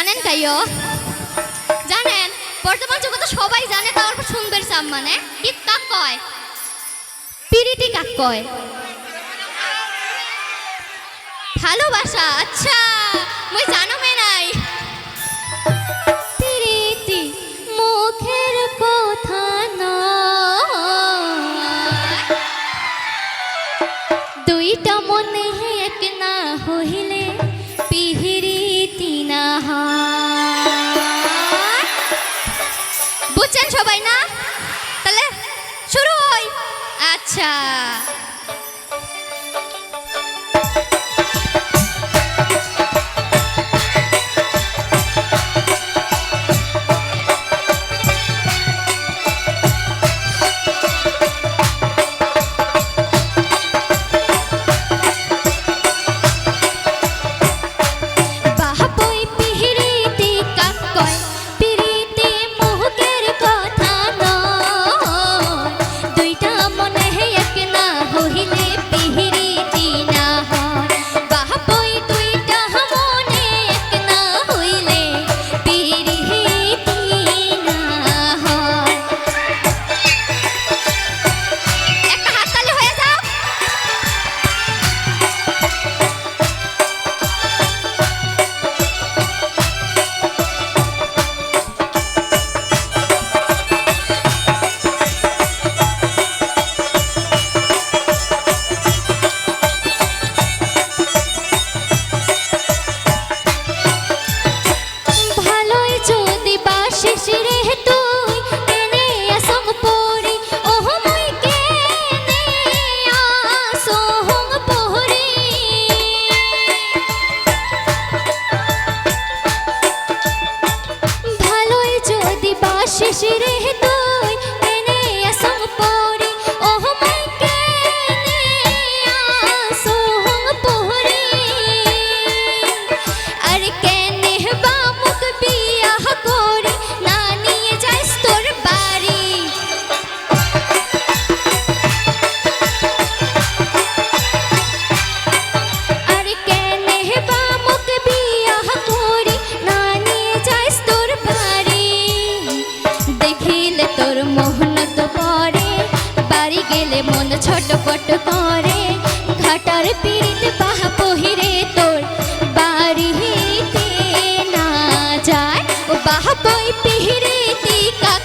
জানেন তাইও? জানেন? বর্তমান যুগে তো সবাই জানে তার সুন্দর সাম মানে। কি কাক কয়? পিরিটি কাক কয়? ভালোবাসা? আচ্ছা মই জানো সবাই না? তাহলে শুরু হই আচ্ছা। মন ছোট পট করে। ঘাটার পিড়িত বাহা পহিরে তোর। বাড়িতে না যায়, ও বাহা বই পিহিরে কাক